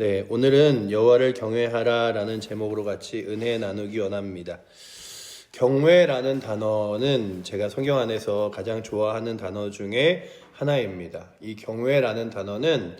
네, 오늘은 여호와를 경외하라라는 제목으로 같이 은혜 나누기 원합니다. 경외라는 단어는 제가 성경 안에서 가장 좋아하는 단어 중에 하나입니다. 이 경외라는 단어는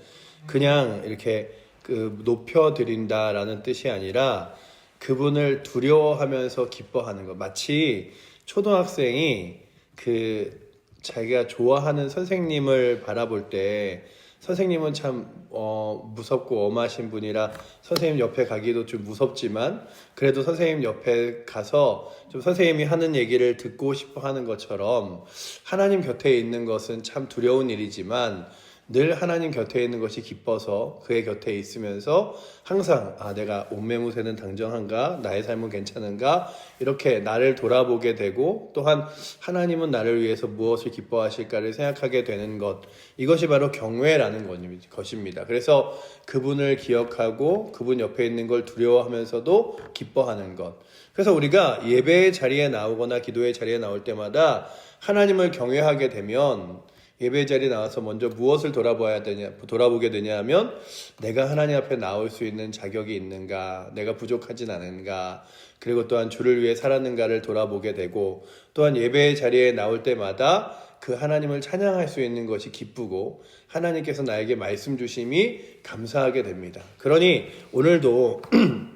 그냥 이렇게 그 높여드린다라는 뜻이 아니라 그분을 두려워하면서 기뻐하는 것. 마치 초등학생이 그 자기가 좋아하는 선생님을 바라볼 때 선생님은 참 어, 무섭고 엄하신 분이라 선생님 옆에 가기도 좀 무섭지만 그래도 선생님 옆에 가서 좀 선생님이 하는 얘기를 듣고 싶어 하는 것처럼 하나님 곁에 있는 것은 참 두려운 일이지만 늘 하나님 곁에 있는 것이 기뻐서 그의 곁에 있으면서 항상 아 내가 옷매무새는 당정한가 나의 삶은 괜찮은가 이렇게 나를 돌아보게 되고 또한 하나님은 나를 위해서 무엇을 기뻐하실까를 생각하게 되는 것 이것이 바로 경외라는 것입니다. 그래서 그분을 기억하고 그분 옆에 있는 걸 두려워하면서도 기뻐하는 것. 그래서 우리가 예배의 자리에 나오거나 기도의 자리에 나올 때마다 하나님을 경외하게 되면 예배 자리에 나와서 먼저 무엇을 돌아봐야 되냐, 돌아보게 되냐 하면 내가 하나님 앞에 나올 수 있는 자격이 있는가, 내가 부족하진 않은가, 그리고 또한 주를 위해 살았는가를 돌아보게 되고 또한 예배 자리에 나올 때마다 그 하나님을 찬양할 수 있는 것이 기쁘고 하나님께서 나에게 말씀 주심이 감사하게 됩니다. 그러니 오늘도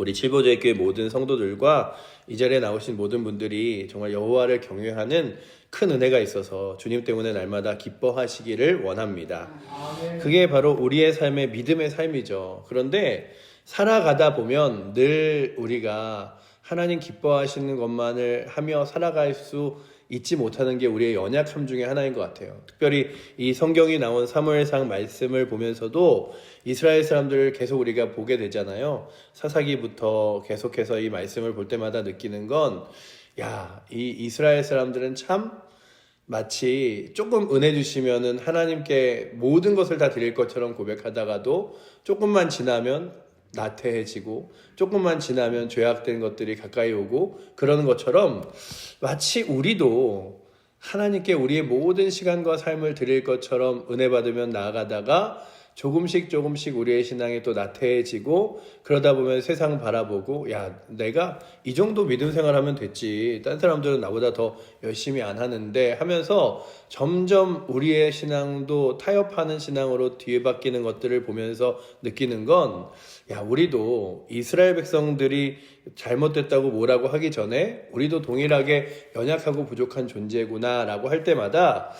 우리 칠보제의 교회 모든 성도들과 이 자리에 나오신 모든 분들이 정말 여호와를 경외하는 큰 은혜가 있어서 주님 때문에 날마다 기뻐하시기를 원합니다. 그게 바로 우리의 삶의 믿음의 삶이죠. 그런데 살아가다 보면 늘 우리가 하나님 기뻐하시는 것만을 하며 살아갈 수 잊지 못하는 게 우리의 연약함 중에 하나인 것 같아요. 특별히 이 성경이 나온 사무엘상 말씀을 보면서도 이스라엘 사람들을 계속 우리가 보게 되잖아요. 사사기부터 계속해서 이 말씀을 볼 때마다 느끼는 건, 야, 이 이스라엘 사람들은 참 마치 조금 은혜 주시면은 하나님께 모든 것을 다 드릴 것처럼 고백하다가도 조금만 지나면 나태해지고 조금만 지나면 죄악된 것들이 가까이 오고 그러는 것처럼 마치 우리도 하나님께 우리의 모든 시간과 삶을 드릴 것처럼 은혜 받으면 나아가다가 조금씩 조금씩 우리의 신앙이 또 나태해지고 그러다 보면 세상 바라보고 야 내가 이 정도 믿음 생활하면 됐지. 딴 사람들은 나보다 더 열심히 안 하는데 하면서 점점 우리의 신앙도 타협하는 신앙으로 뒤에 바뀌는 것들을 보면서 느끼는 건 야 우리도 이스라엘 백성들이 잘못됐다고 뭐라고 하기 전에 우리도 동일하게 연약하고 부족한 존재구나라고 할 때마다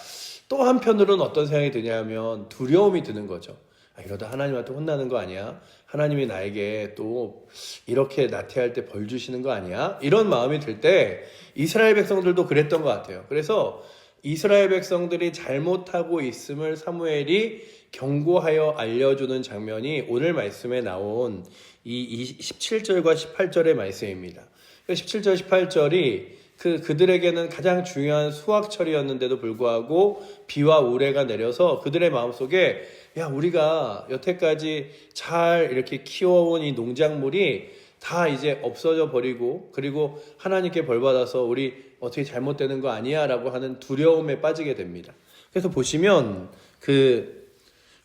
또 한편으로는 어떤 생각이 드냐면 두려움이 드는 거죠. 아, 이러다 하나님한테 혼나는 거 아니야? 하나님이 나에게 또 이렇게 나태할 때 벌 주시는 거 아니야? 이런 마음이 들 때 이스라엘 백성들도 그랬던 것 같아요. 그래서 이스라엘 백성들이 잘못하고 있음을 사무엘이 경고하여 알려주는 장면이 오늘 말씀에 나온 이 17절과 18절의 말씀입니다. 17절, 18절이 그 그들에게는 가장 중요한 수확철이었는데도 불구하고 비와 우레가 내려서 그들의 마음속에 야 우리가 여태까지 잘 이렇게 키워온 이 농작물이 다 이제 없어져 버리고 그리고 하나님께 벌 받아서 우리 어떻게 잘못되는 거 아니야라고 하는 두려움에 빠지게 됩니다. 그래서 보시면 그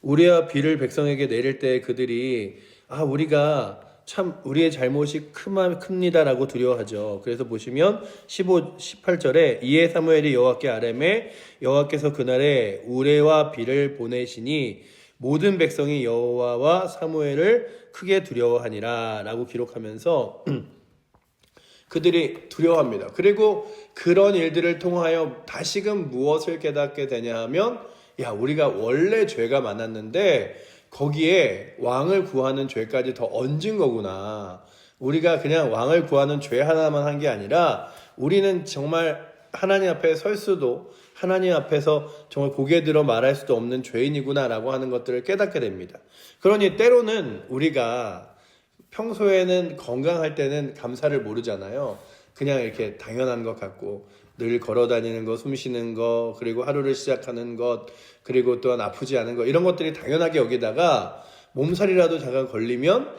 우레와 비를 백성에게 내릴 때 그들이 아 우리가 참 우리의 잘못이 크마, 큽니다라고 두려워하죠. 그래서 보시면 15, 18절에 이에 사무엘이 여호와께 아뢰매 여호와께서 그날에 우레와 비를 보내시니 모든 백성이 여호와와 사무엘을 크게 두려워하니라라고 기록하면서 그들이 두려워합니다. 그리고 그런 일들을 통하여 다시금 무엇을 깨닫게 되냐 하면 야 우리가 원래 죄가 많았는데 거기에 왕을 구하는 죄까지 더 얹은 거구나. 우리가 그냥 왕을 구하는 죄 하나만 한 게 아니라 우리는 정말 하나님 앞에 설 수도 하나님 앞에서 정말 고개 들어 말할 수도 없는 죄인이구나라고 하는 것들을 깨닫게 됩니다. 그러니 때로는 우리가 평소에는 건강할 때는 감사를 모르잖아요. 그냥 이렇게 당연한 것 같고 늘 걸어 다니는 거, 숨 쉬는 거, 그리고 하루를 시작하는 것, 그리고 또한 아프지 않은 거 이런 것들이 당연하게 여기다가 몸살이라도 잠깐 걸리면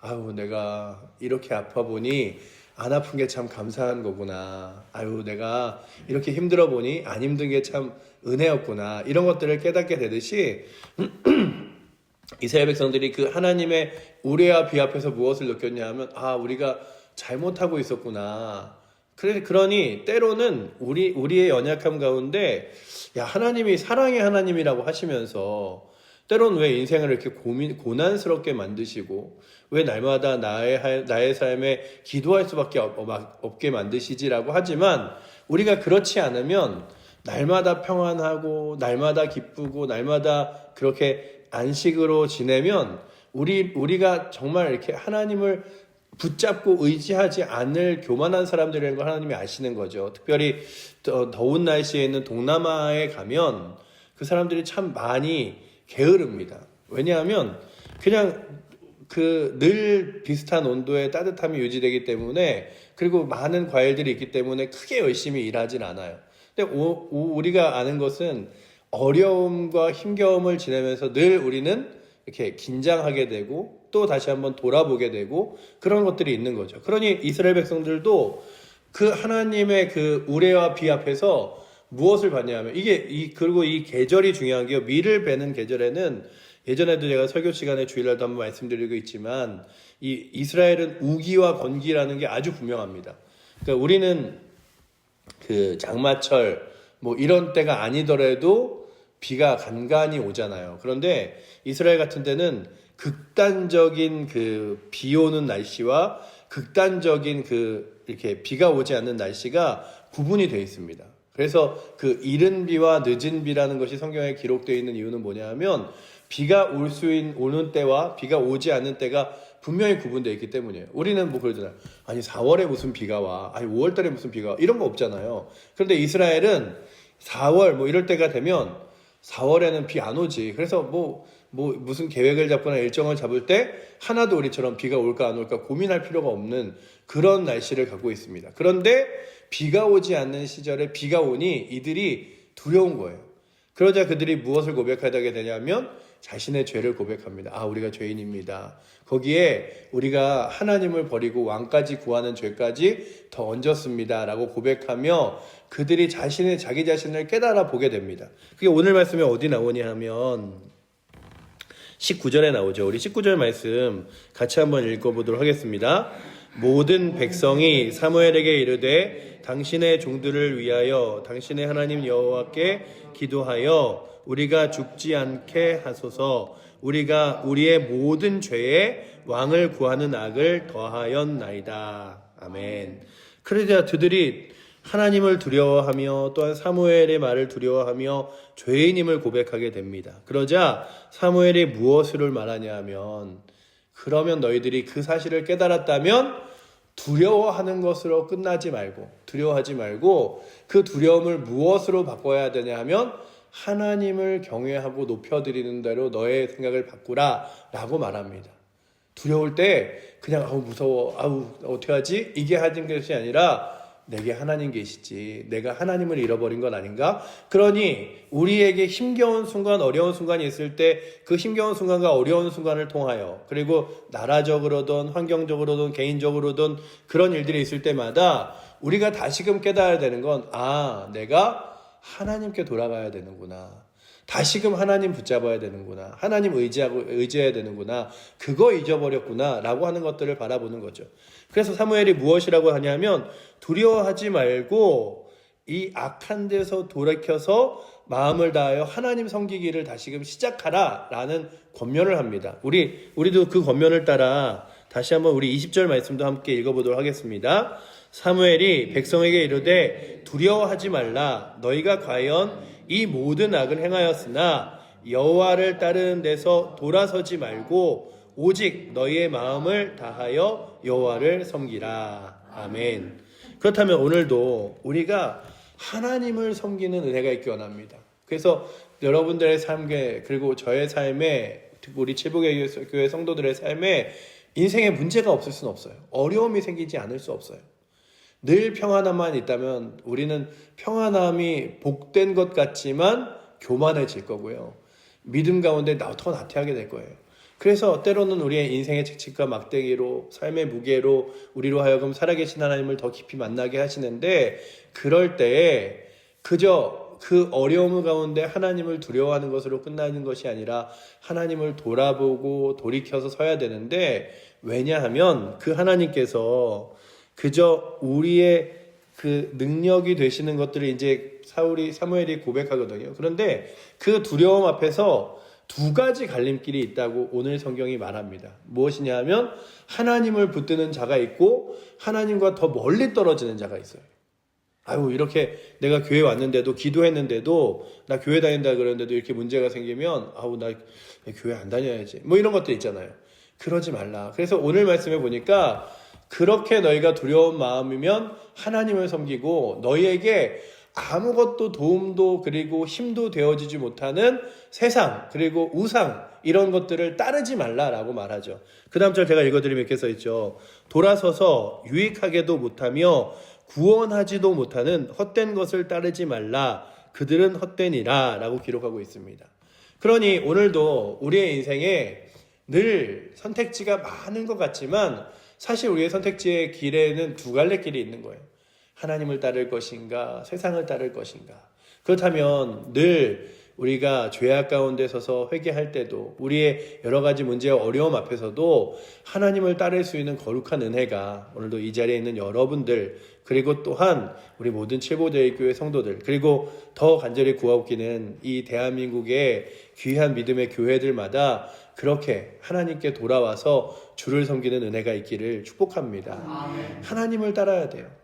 아유 내가 이렇게 아파 보니 안 아픈 게 참 감사한 거구나. 아유 내가 이렇게 힘들어 보니 안 힘든 게 참 은혜였구나. 이런 것들을 깨닫게 되듯이 이스라엘 백성들이 그 하나님의 우레와 비 앞에서 무엇을 느꼈냐 하면 아 우리가 잘못하고 있었구나. 그래 그러니 때로는 우리 우리의 연약함 가운데 야 하나님이 사랑의 하나님이라고 하시면서 때로는 왜 인생을 이렇게 고민 고난스럽게 만드시고 왜 날마다 나의 하- 나의 삶에 기도할 수밖에 없, 없게 만드시지라고 하지만 우리가 그렇지 않으면 날마다 평안하고 날마다 기쁘고 날마다 그렇게 안식으로 지내면 우리 우리가 정말 이렇게 하나님을 붙잡고 의지하지 않을 교만한 사람들이라는 걸 하나님이 아시는 거죠. 특별히 더, 더운 날씨에 있는 동남아에 가면 그 사람들이 참 많이 게으릅니다. 왜냐하면 그냥 그 늘 비슷한 온도의 따뜻함이 유지되기 때문에 그리고 많은 과일들이 있기 때문에 크게 열심히 일하진 않아요. 근데 오- 오- 우리가 아는 것은 어려움과 힘겨움을 지내면서 늘 우리는 이렇게 긴장하게 되고 또 다시 한번 돌아보게 되고 그런 것들이 있는 거죠. 그러니 이스라엘 백성들도 그 하나님의 그 우레와 비 앞에서 무엇을 봤냐면 이게 이 그리고 이 계절이 중요한 게요. 밀을 베는 계절에는 예전에도 제가 설교 시간에 주일날도 한번 말씀드리고 있지만 이 이스라엘은 우기와 건기라는 게 아주 분명합니다. 그러니까 우리는 그 장마철 뭐 이런 때가 아니더라도 비가 간간히 오잖아요. 그런데 이스라엘 같은 데는 극단적인 그 비 오는 날씨와 극단적인 그 이렇게 비가 오지 않는 날씨가 구분이 되어 있습니다. 그래서 그 이른 비와 늦은 비라는 것이 성경에 기록되어 있는 이유는 뭐냐면 비가 올 수 있는 오는 때와 비가 오지 않는 때가 분명히 구분되어 있기 때문이에요. 우리는 뭐 그러잖아요. 아니 4월에 무슨 비가 와. 아니 5월 달에 무슨 비가 와. 이런 거 없잖아요. 그런데 이스라엘은 4월 뭐 이럴 때가 되면 4월에는 비 안 오지. 그래서 뭐, 뭐 무슨 계획을 잡거나 일정을 잡을 때 하나도 우리처럼 비가 올까 안 올까 고민할 필요가 없는 그런 날씨를 갖고 있습니다. 그런데 비가 오지 않는 시절에 비가 오니 이들이 두려운 거예요. 그러자 그들이 무엇을 고백하게 되냐면 자신의 죄를 고백합니다. 아, 우리가 죄인입니다. 거기에 우리가 하나님을 버리고 왕까지 구하는 죄까지 더 얹었습니다. 라고 고백하며 그들이 자신의 자기 자신을 깨달아 보게 됩니다. 그게 오늘 말씀에 어디 나오냐 하면 19절에 나오죠. 우리 19절 말씀 같이 한번 읽어보도록 하겠습니다. 모든 백성이 사무엘에게 이르되 당신의 종들을 위하여 당신의 하나님 여호와께 기도하여 우리가 죽지 않게 하소서 우리가 우리의 모든 죄에 왕을 구하는 악을 더하였나이다. 아멘. 그러자 그들이 하나님을 두려워하며 또한 사무엘의 말을 두려워하며 죄인임을 고백하게 됩니다. 그러자 사무엘이 무엇을 말하냐 하면 그러면 너희들이 그 사실을 깨달았다면 두려워하는 것으로 끝나지 말고 두려워하지 말고 그 두려움을 무엇으로 바꿔야 되냐 하면 하나님을 경외하고 높여드리는 대로 너의 생각을 바꾸라 라고 말합니다. 두려울 때 그냥 아우 무서워 아우 어떻게 하지 이게 하는 것이 아니라 내게 하나님 계시지 내가 하나님을 잃어버린 건 아닌가 그러니 우리에게 힘겨운 순간 어려운 순간이 있을 때 그 힘겨운 순간과 어려운 순간을 통하여 그리고 나라적으로든 환경적으로든 개인적으로든 그런 일들이 있을 때마다 우리가 다시금 깨달아야 되는 건 아 내가 하나님께 돌아가야 되는구나 다시금 하나님 붙잡아야 되는구나. 하나님 의지하고 의지해야 되는구나. 그거 잊어버렸구나라고 하는 것들을 바라보는 거죠. 그래서 사무엘이 무엇이라고 하냐면 두려워하지 말고 이 악한 데서 돌이켜서 마음을 다하여 하나님 섬기기를 다시금 시작하라라는 권면을 합니다. 우리 우리도 그 권면을 따라 다시 한번 우리 20절 말씀도 함께 읽어보도록 하겠습니다. 사무엘이 백성에게 이르되 두려워하지 말라 너희가 과연 이 모든 악을 행하였으나 여호와를 따르는 데서 돌아서지 말고 오직 너희의 마음을 다하여 여호와를 섬기라 아멘. 그렇다면 오늘도 우리가 하나님을 섬기는 은혜가 있기 원합니다. 그래서 여러분들의 삶에 그리고 저의 삶에 우리 칠복의 교회 성도들의 삶에 인생에 문제가 없을 수는 없어요. 어려움이 생기지 않을 수 없어요. 늘 평안함만 있다면 우리는 평안함이 복된 것 같지만 교만해질 거고요. 믿음 가운데 더 나태하게 될 거예요. 그래서 때로는 우리의 인생의 책칙과 막대기로 삶의 무게로 우리로 하여금 살아계신 하나님을 더 깊이 만나게 하시는데 그럴 때에 그저 그 어려움 가운데 하나님을 두려워하는 것으로 끝나는 것이 아니라 하나님을 돌아보고 돌이켜서 서야 되는데 왜냐하면 그 하나님께서 그저 우리의 그 능력이 되시는 것들을 이제 사울이 사무엘이 고백하거든요. 그런데 그 두려움 앞에서 두 가지 갈림길이 있다고 오늘 성경이 말합니다. 무엇이냐 하면 하나님을 붙드는 자가 있고 하나님과 더 멀리 떨어지는 자가 있어요. 아유 이렇게 내가 교회 왔는데도 기도했는데도 나 교회 다닌다 그러는데도 이렇게 문제가 생기면 아우 나 교회 안 다녀야지 뭐 이런 것들 있잖아요 그러지 말라 그래서 오늘 말씀에 보니까 그렇게 너희가 두려운 마음이면 하나님을 섬기고 너희에게 아무것도 도움도 그리고 힘도 되어지지 못하는 세상 그리고 우상 이런 것들을 따르지 말라라고 말하죠. 그 다음 절 제가 읽어드리면 이렇게 써있죠. 돌아서서 유익하게도 못하며 구원하지도 못하는 헛된 것을 따르지 말라. 그들은 헛되니라. 라고 기록하고 있습니다. 그러니 오늘도 우리의 인생에 늘 선택지가 많은 것 같지만 사실 우리의 선택지의 길에는 두 갈래 길이 있는 거예요. 하나님을 따를 것인가, 세상을 따를 것인가. 그렇다면 늘 우리가 죄악 가운데 서서 회개할 때도 우리의 여러 가지 문제와 어려움 앞에서도 하나님을 따를 수 있는 거룩한 은혜가 오늘도 이 자리에 있는 여러분들 그리고 또한 우리 모든 칠보대교회 성도들 그리고 더 간절히 구하옵기는 이 대한민국의 귀한 믿음의 교회들마다 그렇게 하나님께 돌아와서 주를 섬기는 은혜가 있기를 축복합니다. 하나님을 따라야 돼요.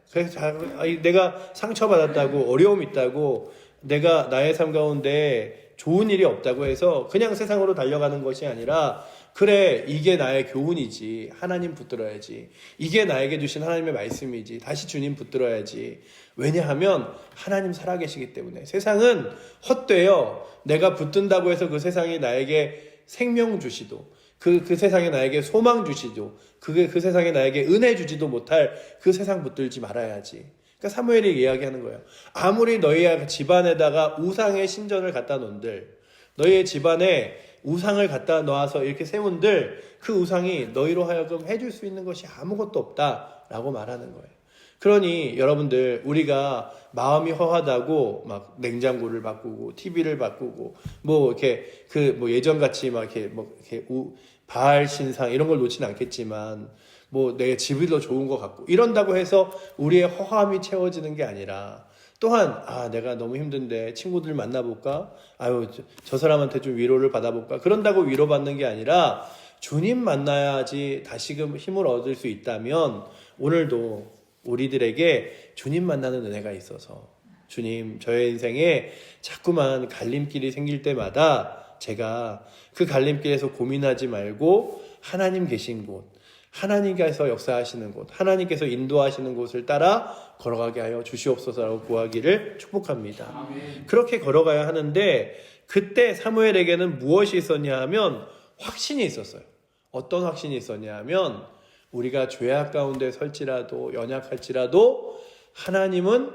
내가 상처받았다고 어려움 있다고 내가 나의 삶 가운데 좋은 일이 없다고 해서 그냥 세상으로 달려가는 것이 아니라 그래 이게 나의 교훈이지. 하나님 붙들어야지. 이게 나에게 주신 하나님의 말씀이지. 다시 주님 붙들어야지. 왜냐하면 하나님 살아계시기 때문에. 세상은 헛되어 내가 붙든다고 해서 그 세상이 나에게 생명 주시도 그, 그 세상에 나에게 소망 주시도 그, 그 세상에 나에게 은혜 주지도 못할 그 세상 붙들지 말아야지 그러니까 사무엘이 이야기하는 거예요. 아무리 너희 집안에다가 우상의 신전을 갖다 놓은들, 너희의 집안에 우상을 갖다 놓아서 이렇게 세운들, 그 우상이 너희로 하여금 해줄 수 있는 것이 아무것도 없다 라고 말하는 거예요. 그러니 여러분들 우리가 마음이 허하다고 막 냉장고를 바꾸고 TV를 바꾸고 뭐 이렇게 그 뭐 예전 같이 막 이렇게 뭐 이렇게 우, 바알 신상 이런 걸 놓지는 않겠지만 뭐 내 집이 더 좋은 것 같고 이런다고 해서 우리의 허함이 채워지는 게 아니라 또한 아 내가 너무 힘든데 친구들 만나볼까? 아유 저, 저 사람한테 좀 위로를 받아볼까? 그런다고 위로받는 게 아니라 주님 만나야지 다시금 힘을 얻을 수 있다면 오늘도 우리들에게 주님 만나는 은혜가 있어서 주님 저의 인생에 자꾸만 갈림길이 생길 때마다 제가 그 갈림길에서 고민하지 말고 하나님 계신 곳 하나님께서 역사하시는 곳, 하나님께서 인도하시는 곳을 따라 걸어가게 하여 주시옵소서라고 구하기를 축복합니다. 그렇게 걸어가야 하는데 그때 사무엘에게는 무엇이 있었냐 하면 확신이 있었어요. 어떤 확신이 있었냐 하면 우리가 죄악 가운데 설지라도 연약할지라도 하나님은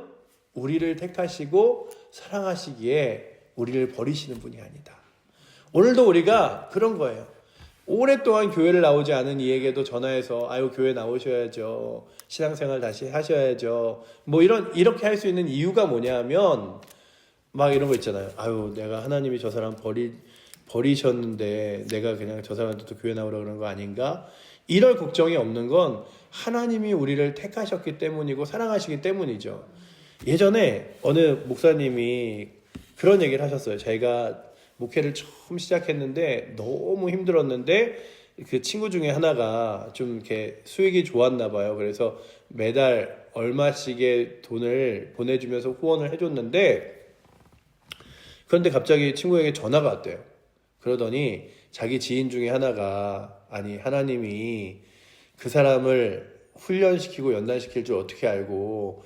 우리를 택하시고 사랑하시기에 우리를 버리시는 분이 아니다. 오늘도 우리가 그런 거예요. 오랫동안 교회를 나오지 않은 이에게도 전화해서 아유 교회 나오셔야죠. 신앙생활 다시 하셔야죠. 뭐 이런 이렇게 할 수 있는 이유가 뭐냐면 막 이런 거 있잖아요. 아유 내가 하나님이 저 사람 버리 버리셨는데 내가 그냥 저 사람한테 또 교회 나오라 그런 거 아닌가? 이럴 걱정이 없는 건 하나님이 우리를 택하셨기 때문이고 사랑하시기 때문이죠. 예전에 어느 목사님이 그런 얘기를 하셨어요. 제가 목회를 처음 시작했는데 너무 힘들었는데 그 친구 중에 하나가 좀 이렇게 수익이 좋았나 봐요. 그래서 매달 얼마씩의 돈을 보내주면서 후원을 해줬는데 그런데 갑자기 친구에게 전화가 왔대요. 그러더니 자기 지인 중에 하나가 아니 하나님이 그 사람을 훈련시키고 연단시킬 줄 어떻게 알고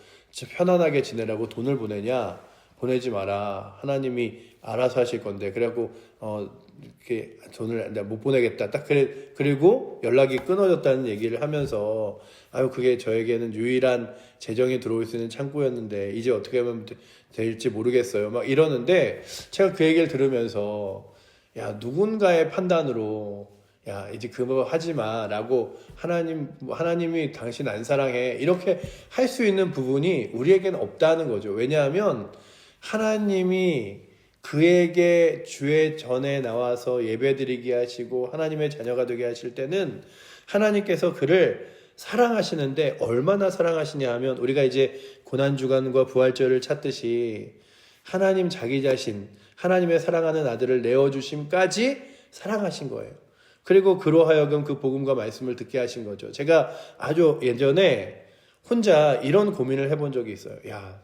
편안하게 지내라고 돈을 보내냐 보내지 마라 하나님이 알아서 하실 건데. 그래갖고 어 이렇게 돈을 못 보내겠다. 딱 그래 그리고 연락이 끊어졌다는 얘기를 하면서 아유 그게 저에게는 유일한 재정이 들어올 수 있는 창구였는데 이제 어떻게 하면 되- 될지 모르겠어요. 막 이러는데 제가 그 얘기를 들으면서 야 누군가의 판단으로 야 이제 그거 하지 마라고 하나님 하나님이 당신 안 사랑해. 이렇게 할 수 있는 부분이 우리에게는 없다는 거죠. 왜냐하면 하나님이 그에게 주의 전에 나와서 예배드리게 하시고 하나님의 자녀가 되게 하실 때는 하나님께서 그를 사랑하시는데 얼마나 사랑하시냐 하면 우리가 이제 고난 주간과 부활절을 찾듯이 하나님 자기 자신, 하나님의 사랑하는 아들을 내어 주심까지 사랑하신 거예요. 그리고 그로 하여금 그 복음과 말씀을 듣게 하신 거죠. 제가 아주 예전에 혼자 이런 고민을 해본 적이 있어요. 야,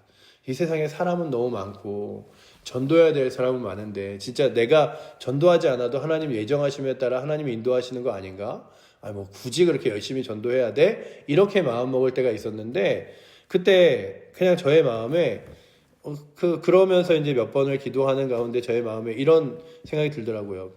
이 세상에 사람은 너무 많고 전도해야 될 사람은 많은데 진짜 내가 전도하지 않아도 하나님 예정하심에 따라 하나님이 인도하시는 거 아닌가? 아, 뭐 굳이 그렇게 열심히 전도해야 돼? 이렇게 마음 먹을 때가 있었는데 그때 그냥 저의 마음에 어, 그 그러면서 이제 몇 번을 기도하는 가운데 저의 마음에 이런 생각이 들더라고요.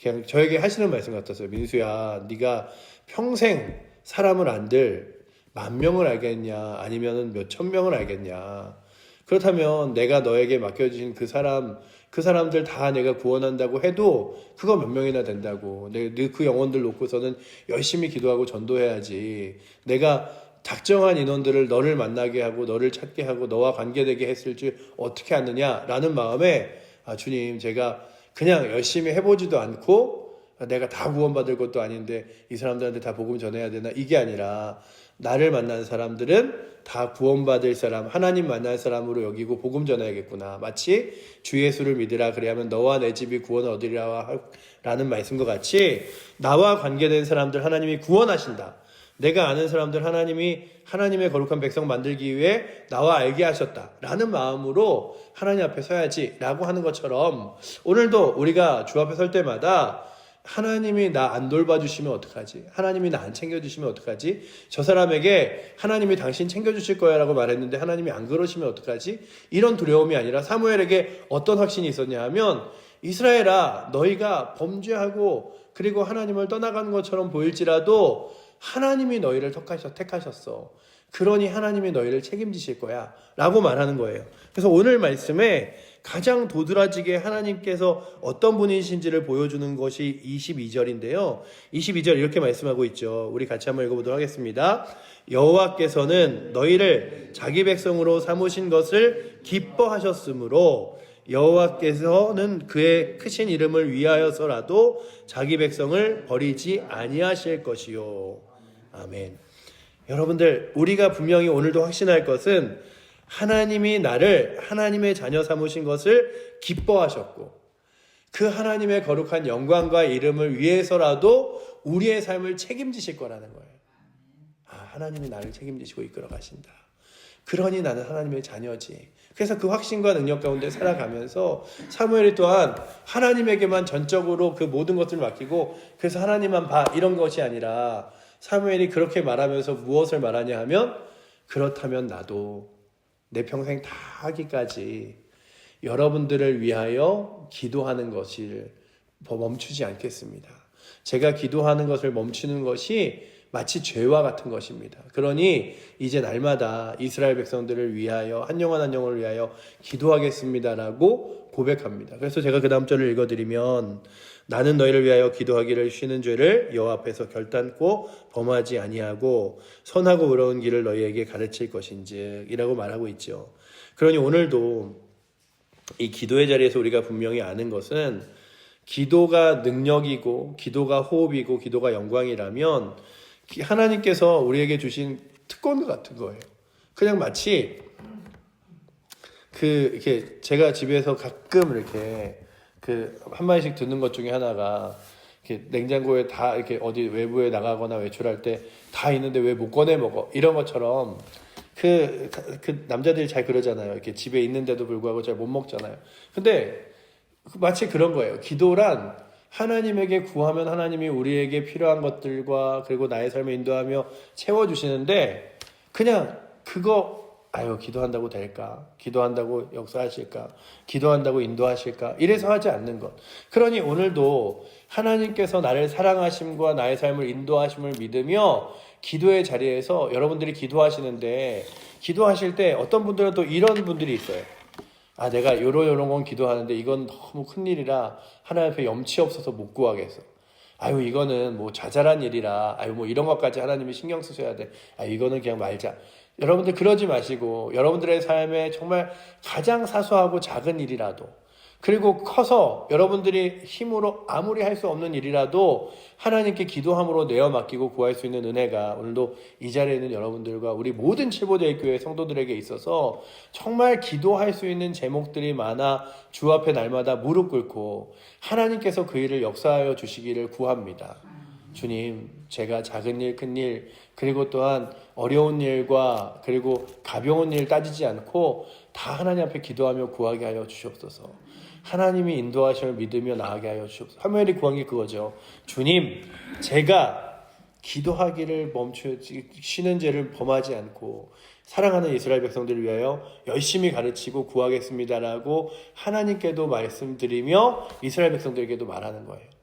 그냥 저에게 하시는 말씀 같았어요. 민수야, 네가 평생 사람을 안들 만 명을 알겠냐, 아니면은 몇 천 명을 알겠냐. 그렇다면 내가 너에게 맡겨주신 그 사람, 그 사람들 다 내가 구원한다고 해도 그거 몇 명이나 된다고. 내가 그 영혼들 놓고서는 열심히 기도하고 전도해야지. 내가 작정한 인원들을 너를 만나게 하고 너를 찾게 하고 너와 관계되게 했을 줄 어떻게 아느냐라는 마음에 아 주님 제가 그냥 열심히 해보지도 않고 내가 다 구원받을 것도 아닌데 이 사람들한테 다 복음 전해야 되나 이게 아니라 나를 만난 사람들은 다 구원받을 사람 하나님 만날 사람으로 여기고 복음 전해야겠구나. 마치 주 예수를 믿으라 그래야면 너와 내 집이 구원을 얻으리라 라는 말씀과 같이 나와 관계된 사람들 하나님이 구원하신다. 내가 아는 사람들 하나님이 하나님의 거룩한 백성 만들기 위해 나와 알게 하셨다 라는 마음으로 하나님 앞에 서야지 라고 하는 것처럼 오늘도 우리가 주 앞에 설 때마다 하나님이 나 안 돌봐주시면 어떡하지? 하나님이 나 안 챙겨주시면 어떡하지? 저 사람에게 하나님이 당신 챙겨주실 거야 라고 말했는데 하나님이 안 그러시면 어떡하지? 이런 두려움이 아니라 사무엘에게 어떤 확신이 있었냐 하면 이스라엘아 너희가 범죄하고 그리고 하나님을 떠나가는 것처럼 보일지라도 하나님이 너희를 택하셨, 택하셨어. 그러니 하나님이 너희를 책임지실 거야. 라고 말하는 거예요. 그래서 오늘 말씀에 가장 도드라지게 하나님께서 어떤 분이신지를 보여주는 것이 22절인데요. 22절 이렇게 말씀하고 있죠. 우리 같이 한번 읽어보도록 하겠습니다. 여호와께서는 너희를 자기 백성으로 삼으신 것을 기뻐하셨으므로 여호와께서는 그의 크신 이름을 위하여서라도 자기 백성을 버리지 아니하실 것이요. 아멘. 여러분들, 우리가 분명히 오늘도 확신할 것은 하나님이 나를 하나님의 자녀 삼으신 것을 기뻐하셨고, 그 하나님의 거룩한 영광과 이름을 위해서라도 우리의 삶을 책임지실 거라는 거예요. 아, 하나님이 나를 책임지시고 이끌어 가신다. 그러니 나는 하나님의 자녀지. 그래서 그 확신과 능력 가운데 살아가면서 사무엘이 또한 하나님에게만 전적으로 그 모든 것을 맡기고 그래서 하나님만 봐 이런 것이 아니라 사무엘이 그렇게 말하면서 무엇을 말하냐 하면 그렇다면 나도 내 평생 다 하기까지 여러분들을 위하여 기도하는 것을 멈추지 않겠습니다. 제가 기도하는 것을 멈추는 것이 마치 죄와 같은 것입니다. 그러니 이제 날마다 이스라엘 백성들을 위하여 한 영혼 한 영혼을 위하여 기도하겠습니다라고 고백합니다. 그래서 제가 그 다음 절을 읽어드리면 나는 너희를 위하여 기도하기를 쉬는 죄를 여호와 앞에서 결단코 범하지 아니하고 선하고 의로운 길을 너희에게 가르칠 것인지이라고 말하고 있죠. 그러니 오늘도 이 기도의 자리에서 우리가 분명히 아는 것은 기도가 능력이고 기도가 호흡이고 기도가 영광이라면 하나님께서 우리에게 주신 특권 같은 거예요. 그냥 마치 그 이렇게 제가 집에서 가끔 이렇게 그 한 마디씩 듣는 것 중에 하나가 이렇게 냉장고에 다 이렇게 어디 외부에 나가거나 외출할 때 다 있는데 왜 못 꺼내 먹어 이런 것처럼 그, 그 남자들이 잘 그러잖아요. 이렇게 집에 있는데도 불구하고 잘 못 먹잖아요. 근데 마치 그런 거예요. 기도란 하나님에게 구하면 하나님이 우리에게 필요한 것들과 그리고 나의 삶을 인도하며 채워주시는데 그냥 그거 아유 기도한다고 될까 기도한다고 역사하실까 기도한다고 인도하실까 이래서 하지 않는 것 그러니 오늘도 하나님께서 나를 사랑하심과 나의 삶을 인도하심을 믿으며 기도의 자리에서 여러분들이 기도하시는데 기도하실 때 어떤 분들은 또 이런 분들이 있어요 아, 내가 요런 요런 건 기도하는데 이건 너무 큰 일이라 하나님 앞에 염치 없어서 못 구하겠어. 아유, 이거는 뭐 자잘한 일이라, 아유, 뭐 이런 것까지 하나님이 신경 쓰셔야 돼. 아, 이거는 그냥 말자. 여러분들 그러지 마시고 여러분들의 삶에 정말 가장 사소하고 작은 일이라도 그리고 커서 여러분들이 힘으로 아무리 할 수 없는 일이라도 하나님께 기도함으로 내어 맡기고 구할 수 있는 은혜가 오늘도 이 자리에 있는 여러분들과 우리 모든 칠보대의 교회 성도들에게 있어서 정말 기도할 수 있는 제목들이 많아 주 앞에 날마다 무릎 꿇고 하나님께서 그 일을 역사하여 주시기를 구합니다. 주님, 제가 작은 일, 큰 일, 그리고 또한 어려운 일과 그리고 가벼운 일 따지지 않고 다 하나님 앞에 기도하며 구하게 하여 주시옵소서. 하나님이 인도하심을 믿으며 나아가게 하여 주옵소서. 사무엘이 구한 게 그거죠. 주님, 제가 기도하기를 멈추 쉬는 죄를 범하지 않고 사랑하는 이스라엘 백성들을 위하여 열심히 가르치고 구하겠습니다라고 하나님께도 말씀드리며 이스라엘 백성들에게도 말하는 거예요.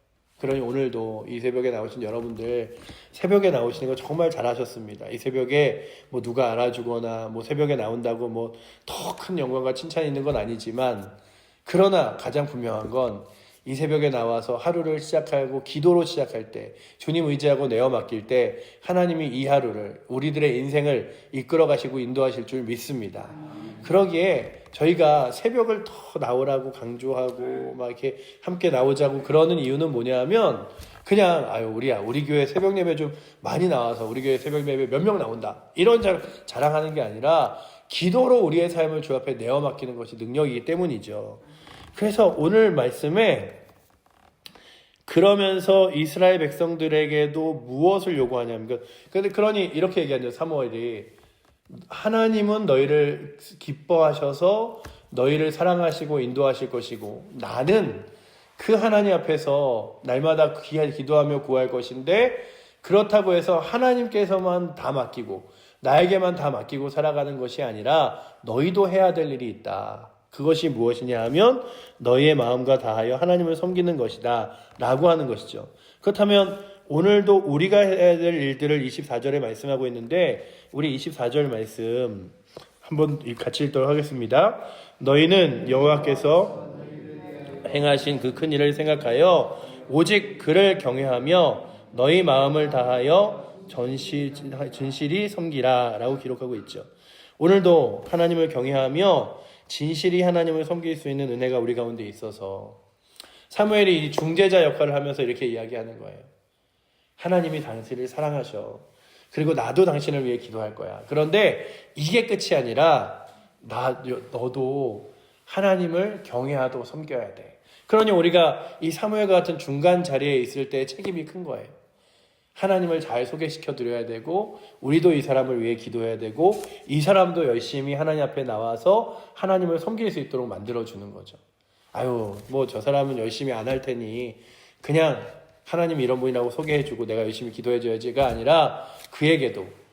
그러니 오늘도 이 새벽에 나오신 여러분들 새벽에 나오시는 거 정말 잘하셨습니다. 이 새벽에 뭐 누가 알아주거나 뭐 새벽에 나온다고 뭐 더 큰 영광과 칭찬이 있는 건 아니지만 그러나 가장 분명한 건 이 새벽에 나와서 하루를 시작하고 기도로 시작할 때 주님 의지하고 내어 맡길 때 하나님이 이 하루를 우리들의 인생을 이끌어 가시고 인도하실 줄 믿습니다. 그러기에 저희가 새벽을 더 나오라고 강조하고 막 이렇게 함께 나오자고 그러는 이유는 뭐냐면 그냥 아유 우리야 우리 교회 새벽 예배 좀 많이 나와서 우리 교회 새벽 예배 몇 명 나온다 이런 자, 자랑하는 게 아니라 기도로 우리의 삶을 주 앞에 내어 맡기는 것이 능력이기 때문이죠. 그래서 오늘 말씀에 그러면서 이스라엘 백성들에게도 무엇을 요구하냐면 근데 그러니 이렇게 얘기하죠 사무엘이 하나님은 너희를 기뻐하셔서 너희를 사랑하시고 인도하실 것이고 나는 그 하나님 앞에서 날마다 기도하며 구할 것인데 그렇다고 해서 하나님께서만 다 맡기고 나에게만 다 맡기고 살아가는 것이 아니라 너희도 해야 될 일이 있다. 그것이 무엇이냐 하면 너희의 마음과 다하여 하나님을 섬기는 것이다. 라고 하는 것이죠. 그렇다면 오늘도 우리가 해야 될 일들을 24절에 말씀하고 있는데 우리 24절 말씀 한번 같이 읽도록 하겠습니다. 너희는 여호와께서 행하신 그 큰 일을 생각하여 오직 그를 경외하며 너희 마음을 다하여 전시, 진실이 섬기라 라고 기록하고 있죠. 오늘도 하나님을 경외하며 진실이 하나님을 섬길 수 있는 은혜가 우리 가운데 있어서 사무엘이 이 중재자 역할을 하면서 이렇게 이야기하는 거예요. 하나님이 당신을 사랑하셔. 그리고 나도 당신을 위해 기도할 거야. 그런데 이게 끝이 아니라 나 너도 하나님을 경외하고 섬겨야 돼. 그러니 우리가 이 사무엘과 같은 중간 자리에 있을 때 책임이 큰 거예요. 하나님을 잘 소개시켜 드려야 되고 우리도 이 사람을 위해 기도해야 되고 이 사람도 열심히 하나님 앞에 나와서 하나님을 섬길 수 있도록 만들어 주는 거죠. 아유, 뭐 저 사람은 열심히 안 할 테니 그냥 하나님 이런 분이라고 소개해 주고 내가 열심히 기도해 줘야지가 아니라 그에게도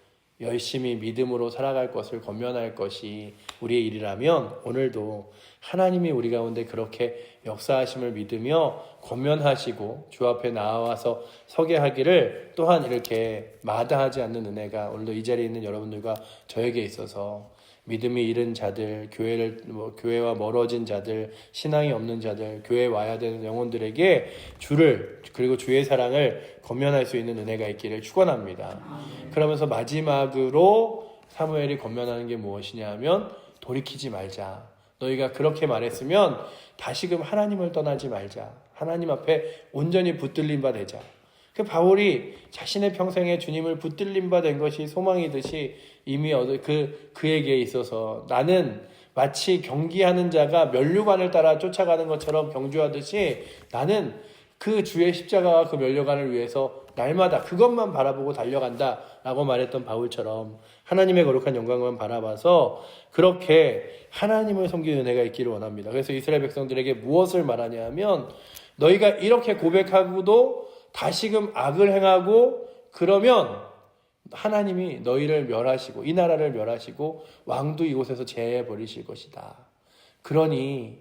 열심히 믿음으로 살아갈 것을 권면할 것이 우리의 일이라면 오늘도 하나님이 우리 가운데 그렇게 역사하심을 믿으며 권면하시고 주 앞에 나와서 서게 하기를 또한 이렇게 마다하지 않는 은혜가 오늘도 이 자리에 있는 여러분들과 저에게 있어서 믿음이 잃은 자들, 교회를 뭐 교회와 멀어진 자들, 신앙이 없는 자들, 교회에 와야 되는 영혼들에게 주를 그리고 주의 사랑을 권면할 수 있는 은혜가 있기를 축원합니다. 그러면서 마지막으로 사무엘이 권면하는 게 무엇이냐 하면 돌이키지 말자. 너희가 그렇게 말했으면 다시금 하나님을 떠나지 말자. 하나님 앞에 온전히 붙들림 바 되자. 그 바울이 자신의 평생에 주님을 붙들림 바 된 것이 소망이듯이 이미 그 그에게 있어서 나는 마치 경기하는 자가 면류관을 따라 쫓아가는 것처럼 경주하듯이 나는 그 주의 십자가와 그 면류관을 위해서 날마다 그것만 바라보고 달려간다 라고 말했던 바울처럼 하나님의 거룩한 영광만 바라봐서 그렇게 하나님을 섬기는 은혜가 있기를 원합니다. 그래서 이스라엘 백성들에게 무엇을 말하냐 하면 너희가 이렇게 고백하고도 다시금 악을 행하고 그러면 하나님이 너희를 멸하시고 이 나라를 멸하시고 왕도 이곳에서 제해 버리실 것이다. 그러니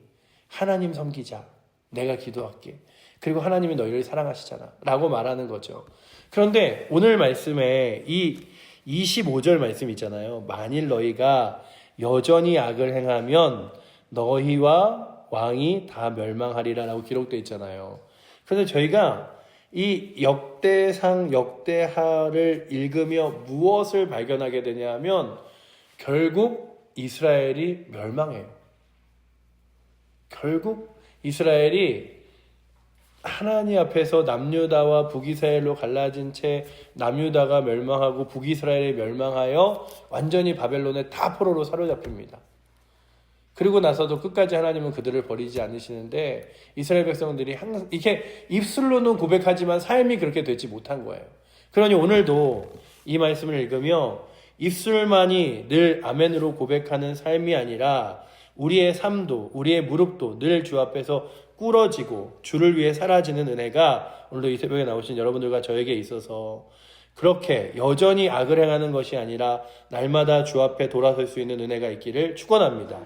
하나님 섬기자. 내가 기도할게. 그리고 하나님이 너희를 사랑하시잖아. 라고 말하는 거죠. 그런데 오늘 말씀에 이 25절 말씀 있잖아요. 만일 너희가 여전히 악을 행하면 너희와 왕이 다 멸망하리라 라고 기록되어 있잖아요. 그런데 저희가 이 역대상 역대하를 읽으며 무엇을 발견하게 되냐면 결국 이스라엘이 멸망해요. 결국 이스라엘이 하나님 앞에서 남유다와 북이스라엘로 갈라진 채 남유다가 멸망하고 북이스라엘이 멸망하여 완전히 바벨론의 다 포로로 사로잡힙니다. 그리고 나서도 끝까지 하나님은 그들을 버리지 않으시는데 이스라엘 백성들이 항상 이게 입술로는 고백하지만 삶이 그렇게 되지 못한 거예요. 그러니 오늘도 이 말씀을 읽으며 입술만이 늘 아멘으로 고백하는 삶이 아니라 우리의 삶도 우리의 무릎도 늘 주 앞에서 꿇어지고 주를 위해 사라지는 은혜가 오늘도 이 새벽에 나오신 여러분들과 저에게 있어서 그렇게 여전히 악을 행하는 것이 아니라 날마다 주 앞에 돌아설 수 있는 은혜가 있기를 축원합니다.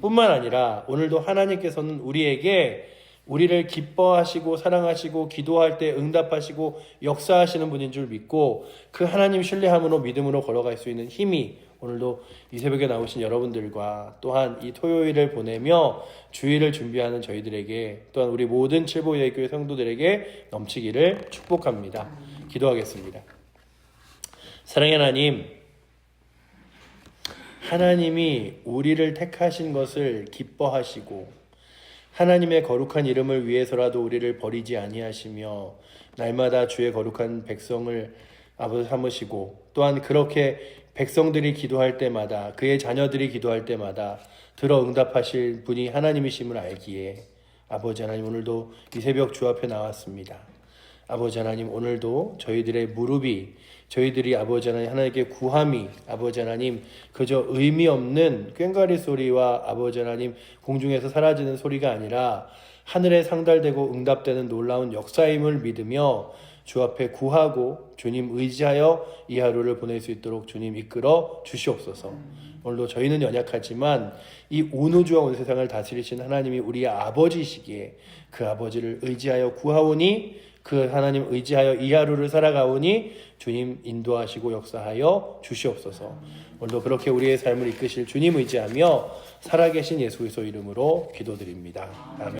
뿐만 아니라 오늘도 하나님께서는 우리에게 우리를 기뻐하시고 사랑하시고 기도할 때 응답하시고 역사하시는 분인 줄 믿고 그 하나님 신뢰함으로 믿음으로 걸어갈 수 있는 힘이 오늘도 이 새벽에 나오신 여러분들과 또한 이 토요일을 보내며 주일을 준비하는 저희들에게 또한 우리 모든 칠보예교회 성도들에게 넘치기를 축복합니다. 기도하겠습니다. 사랑의 하나님, 하나님이 우리를 택하신 것을 기뻐하시고 하나님의 거룩한 이름을 위해서라도 우리를 버리지 아니하시며 날마다 주의 거룩한 백성을 아버지 삼으시고 또한 그렇게 백성들이 기도할 때마다 그의 자녀들이 기도할 때마다 들어 응답하실 분이 하나님이심을 알기에 아버지 하나님 오늘도 이 새벽 주 앞에 나왔습니다. 아버지 하나님 오늘도 저희들의 무릎이 저희들이 아버지 하나님 하나님께 구함이 아버지 하나님 그저 의미 없는 꽹과리 소리와 아버지 하나님 공중에서 사라지는 소리가 아니라 하늘에 상달되고 응답되는 놀라운 역사임을 믿으며 주 앞에 구하고 주님 의지하여 이 하루를 보낼 수 있도록 주님 이끌어 주시옵소서. 오늘도 저희는 연약하지만 이 온 우주와 온 세상을 다스리신 하나님이 우리의 아버지시기에 그 아버지를 의지하여 구하오니 그 하나님 의지하여 이 하루를 살아가오니 주님 인도하시고 역사하여 주시옵소서. 오늘도 그렇게 우리의 삶을 이끄실 주님 의지하며 살아계신 예수 그리스도 이름으로 기도드립니다. 아멘.